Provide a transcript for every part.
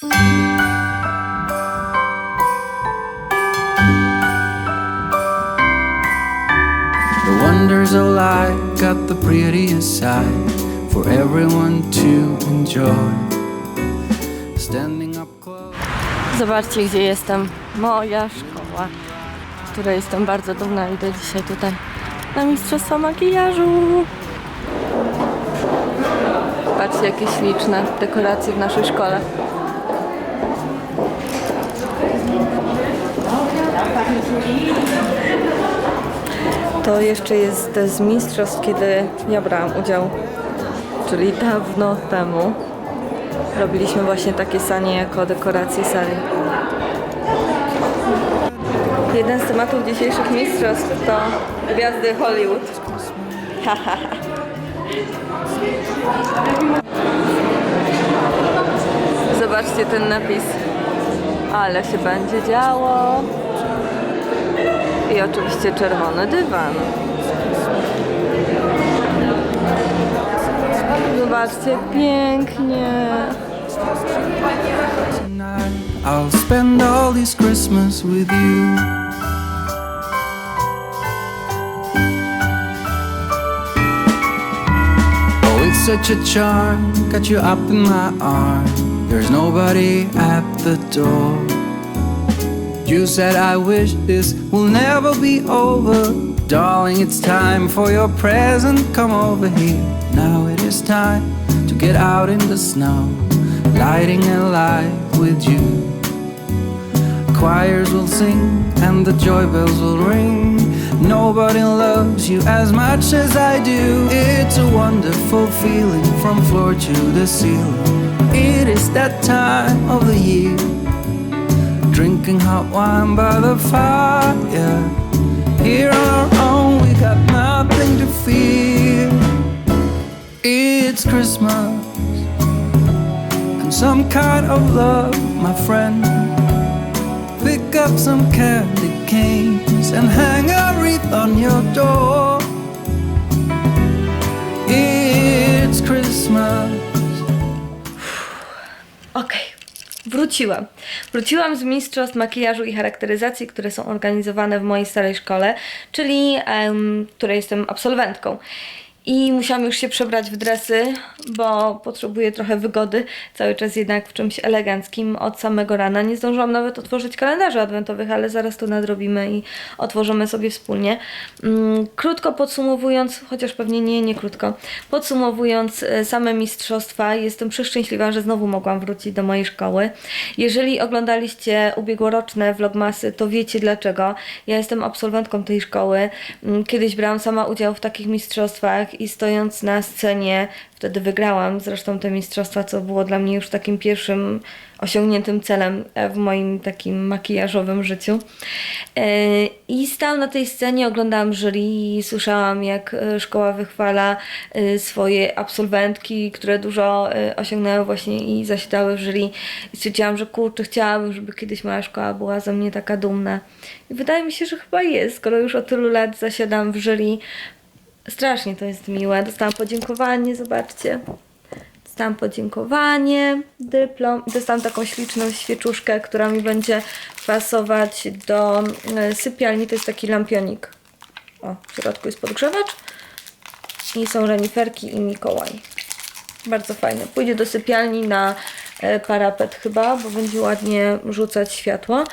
The wonders of life got the prettiest side for everyone to enjoy. Standing up close. Zobaczcie, gdzie jestem. Moja szkoła, której jestem bardzo dumna. Idę dzisiaj tutaj na Mistrzostwa Makijażu. Patrzcie, jakie śliczne dekoracje w naszej szkole. To jeszcze jest z mistrzostw, kiedy ja brałam udział, czyli dawno temu. Robiliśmy właśnie takie sanie jako dekoracje sali. Jeden z tematów dzisiejszych mistrzostw to gwiazdy Hollywood. Zobaczcie ten napis. Ale się będzie działo. I oczywiście czerwony dywan. Zobaczcie, pięknie. I'll spend all this Christmas with you. Oh, it's such a charm, got you up in my. There's nobody at the door. You said I wish this will never be over. Darling, it's time for your present. Come over here. Now it is time to get out in the snow, lighting a light with you. Choirs will sing and the joy bells will ring. Nobody loves you as much as I do. It's a wonderful feeling from floor to the ceiling. It is that time of the year. Drinking hot wine by the fire. Here on our own, we got nothing to fear. It's Christmas and some kind of love, my friend. Pick up some candy canes and hang a wreath on your door. It's Christmas. Wróciłam. Wróciłam z mistrzostw makijażu i charakteryzacji, które są organizowane w mojej starej szkole, czyli em, której jestem absolwentką. I musiałam już się przebrać w dresy, bo potrzebuję trochę wygody. Cały czas jednak w czymś eleganckim od samego rana. Nie zdążyłam nawet otworzyć kalendarzy adwentowych, ale zaraz to nadrobimy i otworzymy sobie wspólnie. Mm, Krótko podsumowując, chociaż pewnie nie, nie krótko, podsumowując e, same mistrzostwa, jestem przeszczęśliwa, że znowu mogłam wrócić do mojej szkoły. Jeżeli oglądaliście ubiegłoroczne vlogmasy, to wiecie dlaczego. Ja jestem absolwentką tej szkoły. Mm, Kiedyś brałam sama udział w takich mistrzostwach i stojąc na scenie, wtedy wygrałam zresztą te mistrzostwa, co było dla mnie już takim pierwszym osiągniętym celem e, w moim takim makijażowym życiu. E, I stałam na tej scenie, oglądałam jury i słyszałam, jak e, szkoła wychwala swoje absolwentki, które dużo osiągnęły właśnie i zasiadały w jury. I stwierdziłam, że kurczę, chciałabym, żeby kiedyś moja szkoła była ze mnie taka dumna. I wydaje mi się, że chyba jest, skoro już od tylu lat zasiadam w jury. Strasznie to jest miłe. Dostałam podziękowanie, zobaczcie. Dostałam podziękowanie, dyplom dostałam taką śliczną świeczuszkę, która mi będzie pasować do e, sypialni. To jest taki lampionik. O, w środku jest podgrzewacz. I są reniferki i Mikołaj. Bardzo fajne. Pójdzie do sypialni na e, parapet chyba, bo będzie ładnie rzucać światło.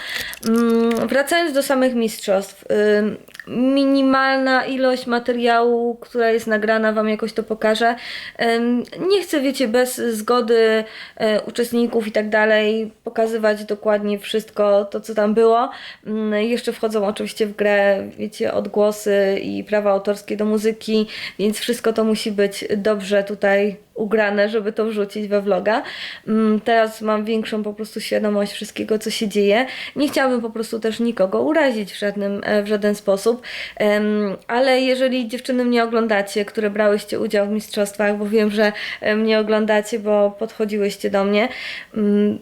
Mm, wracając do samych mistrzostw. Minimalna ilość materiału, która jest nagrana, Wam jakoś to pokażę. Nie chcę, wiecie, bez zgody e, uczestników i tak dalej pokazywać dokładnie wszystko to, co tam było. Ym, Jeszcze wchodzą oczywiście w grę, wiecie, odgłosy i prawa autorskie do muzyki, więc wszystko to musi być dobrze tutaj ugrane, żeby to wrzucić we vloga. Mm, Teraz mam większą po prostu świadomość wszystkiego, co się dzieje. Nie chciałabym po prostu też nikogo urazić w, żadnym, e, w żaden sposób, ale jeżeli dziewczyny mnie oglądacie, które brałyście udział w mistrzostwach, bo wiem, że e, mnie oglądacie, bo podchodziłyście do mnie, mm,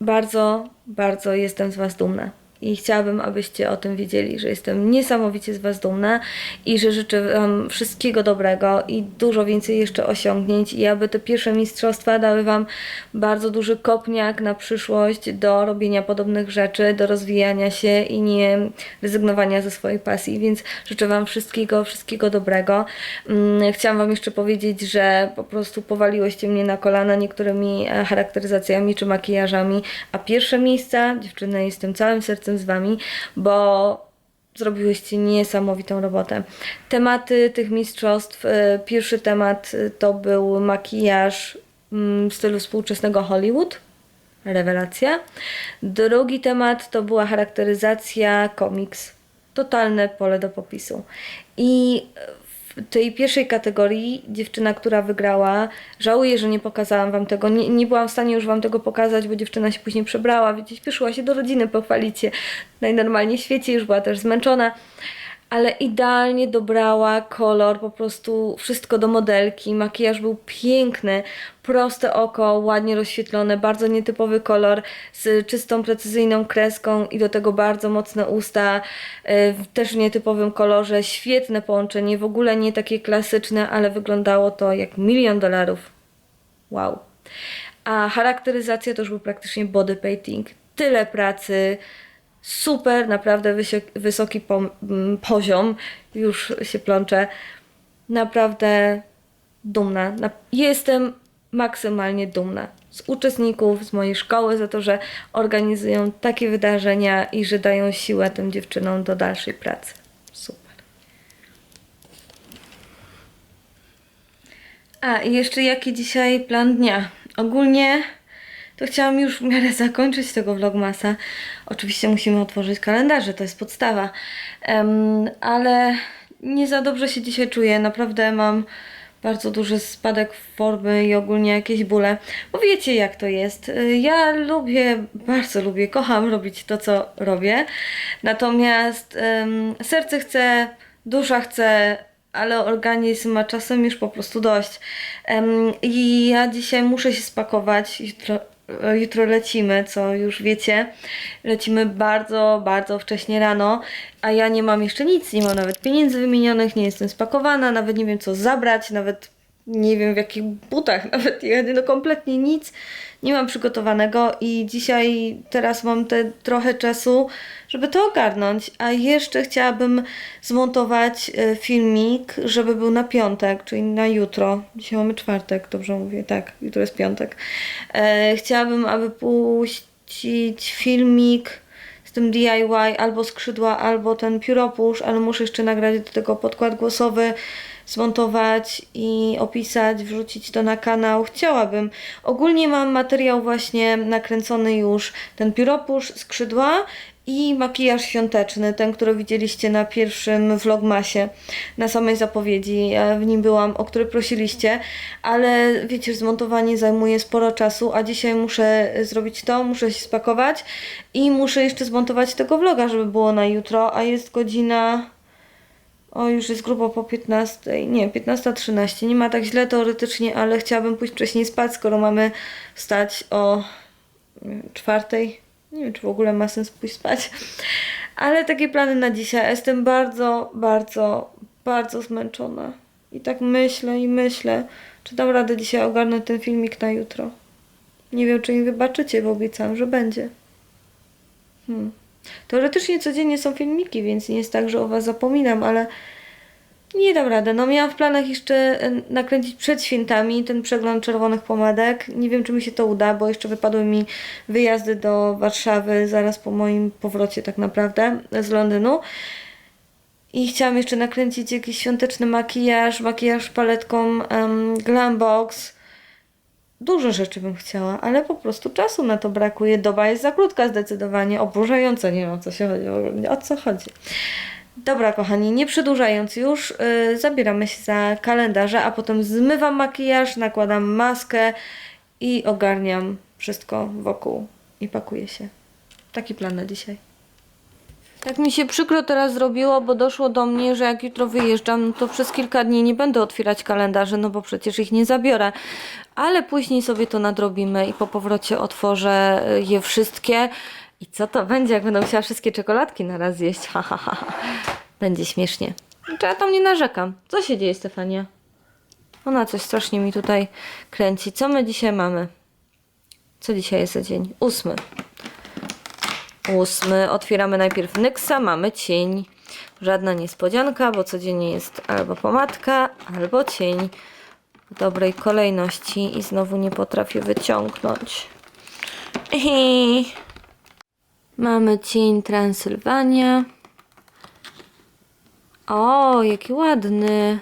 bardzo, bardzo jestem z Was dumna. I chciałabym, abyście o tym wiedzieli, że jestem niesamowicie z Was dumna i że życzę Wam wszystkiego dobrego i dużo więcej jeszcze osiągnięć. I aby te pierwsze mistrzostwa dały Wam bardzo duży kopniak na przyszłość do robienia podobnych rzeczy, do rozwijania się i nie rezygnowania ze swojej pasji, więc życzę Wam wszystkiego, wszystkiego dobrego. Mm, Chciałam Wam jeszcze powiedzieć, że po prostu powaliłyście mnie na kolana niektórymi e, charakteryzacjami czy makijażami, a pierwsze miejsca, dziewczyny, jestem całym sercem z Wami, bo zrobiłyście niesamowitą robotę. Tematy tych mistrzostw, e, pierwszy temat e, to był makijaż mm, w stylu współczesnego Hollywood, rewelacja. Drugi temat to była charakteryzacja komiks, totalne pole do popisu. I w tej pierwszej kategorii dziewczyna, która wygrała, żałuję, że nie pokazałam wam tego. Nie, nie byłam w stanie już wam tego pokazać, bo dziewczyna się później przebrała, wiecie, śpieszyła się do rodziny pochwalić się najnormalniej w świecie, już była też zmęczona. Ale idealnie dobrała kolor, po prostu wszystko do modelki. Makijaż był piękny, proste oko, ładnie rozświetlone, bardzo nietypowy kolor z czystą, precyzyjną kreską i do tego bardzo mocne usta, y, też nietypowym kolorze. Świetne połączenie, w ogóle nie takie klasyczne, ale wyglądało to jak milion dolarów. Wow. A charakteryzacja to już był praktycznie body painting. Tyle pracy, super, naprawdę wysoki, wysoki pom- m, poziom. Już się plączę. Naprawdę dumna. Na- Jestem maksymalnie dumna z uczestników, z mojej szkoły za to, że organizują takie wydarzenia i że dają siłę tym dziewczynom do dalszej pracy. Super. A i jeszcze jaki dzisiaj plan dnia? Ogólnie to chciałam już w miarę zakończyć tego vlogmasa. Oczywiście musimy otworzyć kalendarze, to jest podstawa. Em, ale nie za dobrze się dzisiaj czuję. Naprawdę mam bardzo duży spadek formy i ogólnie jakieś bóle. Bo wiecie jak to jest. Y, Ja lubię, bardzo lubię, kocham robić to, co robię. Natomiast em, serce chce, dusza chce, ale organizm ma czasem już po prostu dość. Em, I ja dzisiaj muszę się spakować. Jutro, jutro lecimy, co już wiecie. Lecimy bardzo, bardzo wcześnie rano, a ja nie mam jeszcze nic, nie mam nawet pieniędzy wymienionych, nie jestem spakowana, nawet nie wiem co zabrać, nawet nie wiem w jakich butach nawet jechać, no kompletnie nic nie mam przygotowanego i dzisiaj teraz mam te trochę czasu, żeby to ogarnąć, a jeszcze chciałabym zmontować e, filmik, żeby był na piątek, czyli na jutro. Dzisiaj mamy czwartek, dobrze mówię, tak, jutro jest piątek. E, chciałabym, aby puścić filmik z tym DIY, albo skrzydła, albo ten pióropusz, ale muszę jeszcze nagrać do tego podkład głosowy, zmontować i opisać, wrzucić to na kanał. Chciałabym. Ogólnie mam materiał właśnie nakręcony już, ten pióropusz, skrzydła i makijaż świąteczny, ten, który widzieliście na pierwszym vlogmasie, na samej zapowiedzi, w nim byłam, o który prosiliście, ale wiecie, zmontowanie zajmuje sporo czasu, a dzisiaj muszę zrobić to, muszę się spakować i muszę jeszcze zmontować tego vloga, żeby było na jutro, a jest godzina... O, już jest grubo po 15. Nie, 15.13. Nie ma tak źle teoretycznie, ale chciałabym pójść wcześniej spać, skoro mamy wstać o czwartej. Nie wiem, czy w ogóle ma sens pójść spać. Ale takie plany na dzisiaj. Jestem bardzo, bardzo, bardzo zmęczona. I tak myślę i myślę, czy dam radę dzisiaj ogarnąć ten filmik na jutro. Nie wiem, czy mi wybaczycie, bo obiecałam, że będzie. Hmm. Teoretycznie codziennie są filmiki, więc nie jest tak, że o Was zapominam, ale nie dam rady. No miałam w planach jeszcze e, nakręcić przed świętami ten przegląd czerwonych pomadek. Nie wiem, czy mi się to uda, bo jeszcze wypadły mi wyjazdy do Warszawy zaraz po moim powrocie tak naprawdę z Londynu. I chciałam jeszcze nakręcić jakiś świąteczny makijaż, makijaż paletką um, Glambox. Dużo rzeczy bym chciała, ale po prostu czasu na to brakuje. Doba jest za krótka zdecydowanie, oburzająca, nie wiem o co się chodzi, o co chodzi. Dobra, kochani, nie przedłużając już, yy, zabieramy się za kalendarze, a potem zmywam makijaż, nakładam maskę i ogarniam wszystko wokół i pakuję się. Taki plan na dzisiaj. Tak mi się przykro teraz zrobiło, bo doszło do mnie, że jak jutro wyjeżdżam, to przez kilka dni nie będę otwierać kalendarzy, no bo przecież ich nie zabiorę. Ale później sobie to nadrobimy i po powrocie otworzę y, je wszystkie I co to będzie, jak będę musiała wszystkie czekoladki na raz zjeść? Ha, ha, ha. Będzie śmiesznie. Czy ja tam nie narzekam? Co się dzieje, Stefania? Ona coś strasznie mi tutaj kręci. Co my dzisiaj mamy? Co dzisiaj jest za dzień? Ósmy. Ósmy. Otwieramy najpierw Nyxa, mamy cień. Żadna niespodzianka, bo codziennie jest albo pomadka, albo cień. W dobrej kolejności i znowu nie potrafię wyciągnąć. Ehe. Mamy cień Transylwania. O, jaki ładny.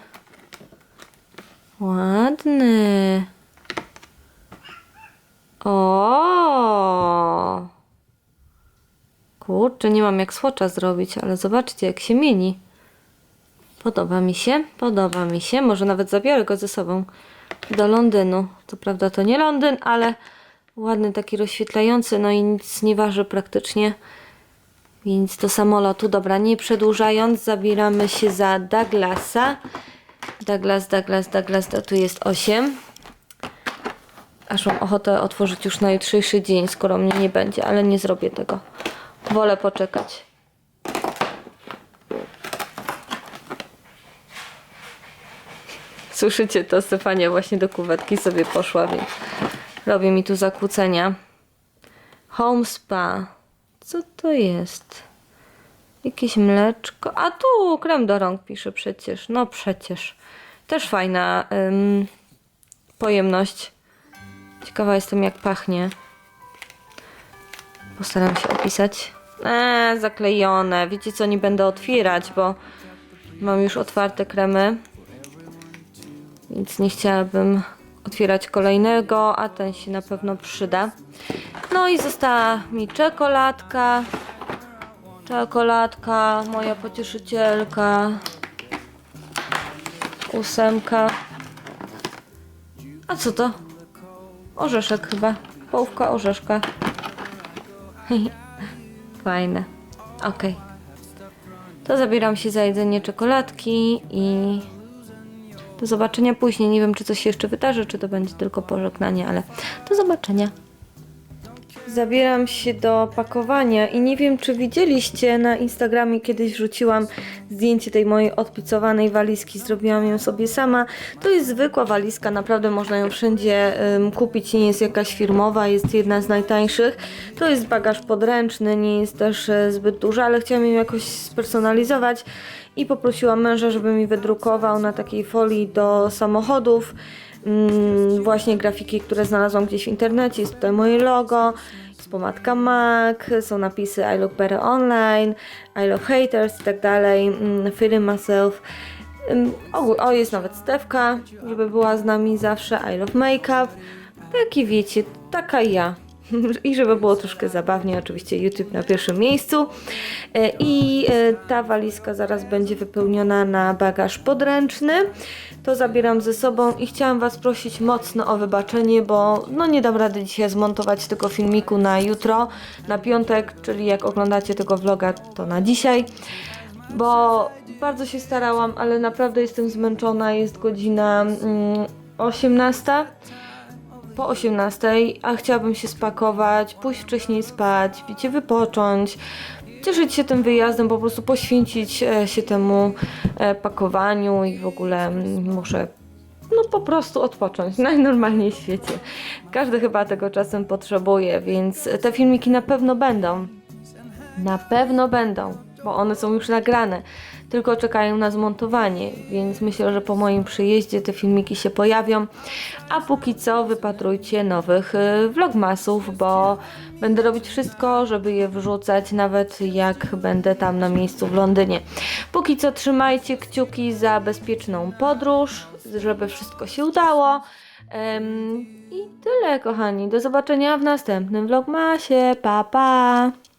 Ładny. O. Kurczę, nie mam jak słocza zrobić, ale zobaczcie jak się mieni. Podoba mi się, podoba mi się. Może nawet zabiorę go ze sobą do Londynu. Co prawda to nie Londyn, ale ładny taki rozświetlający, no i nic nie waży praktycznie. Więc do samolotu, dobra, nie przedłużając, zabieramy się za Douglasa. Douglas, Douglas, Douglas, to tu jest 8. Aż mam ochotę otworzyć już na jutrzejszy dzień, skoro mnie nie będzie, ale nie zrobię tego. Wolę poczekać. Słyszycie to, Stefania właśnie do kuwetki sobie poszła, więc robi mi tu zakłócenia. Home Spa. Co to jest? Jakieś mleczko. A tu krem do rąk pisze przecież. No przecież. Też fajna ym, pojemność. Ciekawa jestem jak pachnie. Postaram się opisać. Eee, zaklejone. Wiecie co, nie będę otwierać, bo mam już otwarte kremy. Więc nie chciałabym otwierać kolejnego, a ten się na pewno przyda. No i została mi czekoladka. Czekoladka, moja pocieszycielka. Ósemka. A co to? Orzeszek chyba. Połówka orzeszka. Fajne. Okej. To zabieram się za jedzenie czekoladki i do zobaczenia później. Nie wiem, czy coś się jeszcze wydarzy, czy to będzie tylko pożegnanie, ale do zobaczenia. Zabieram się do pakowania i nie wiem, czy widzieliście na Instagramie kiedyś wrzuciłam zdjęcie tej mojej odpicowanej walizki. Zrobiłam ją sobie sama. To jest zwykła walizka, naprawdę można ją wszędzie ym, kupić. Nie jest jakaś firmowa, jest jedna z najtańszych. To jest bagaż podręczny, nie jest też e, zbyt duża, ale chciałam ją jakoś spersonalizować i poprosiłam męża, żeby mi wydrukował na takiej folii do samochodów mm, właśnie grafiki, które znalazłam gdzieś w internecie. Jest tutaj moje logo, jest pomadka MAC, są napisy I look better online, I love haters i tak dalej, mm, feeling myself. Ym, O, o, jest nawet Stewka, żeby była z nami zawsze, I love makeup. Taki wiecie, taka ja. I żeby było troszkę zabawnie, oczywiście YouTube na pierwszym miejscu. E, I e, ta walizka zaraz będzie wypełniona na bagaż podręczny. To zabieram ze sobą i chciałam Was prosić mocno o wybaczenie, bo no nie dam rady dzisiaj zmontować tego filmiku na jutro, na piątek, czyli jak oglądacie tego vloga, to na dzisiaj. Bo bardzo się starałam, ale naprawdę jestem zmęczona. Jest godzina mm, 18 po 18, a chciałabym się spakować, pójść wcześniej spać, wiecie, wypocząć, cieszyć się tym wyjazdem, po prostu poświęcić e, się temu e, pakowaniu i w ogóle muszę no po prostu odpocząć, najnormalniej w świecie. Każdy chyba tego czasem potrzebuje, więc te filmiki na pewno będą. Na pewno będą, bo one są już nagrane, tylko czekają na zmontowanie, więc myślę, że po moim przyjeździe te filmiki się pojawią. A póki co wypatrujcie nowych y, vlogmasów, bo będę robić wszystko, żeby je wrzucać, nawet jak będę tam na miejscu w Londynie. Póki co trzymajcie kciuki za bezpieczną podróż, żeby wszystko się udało. Em, I tyle, kochani. Do zobaczenia w następnym vlogmasie. Pa, pa!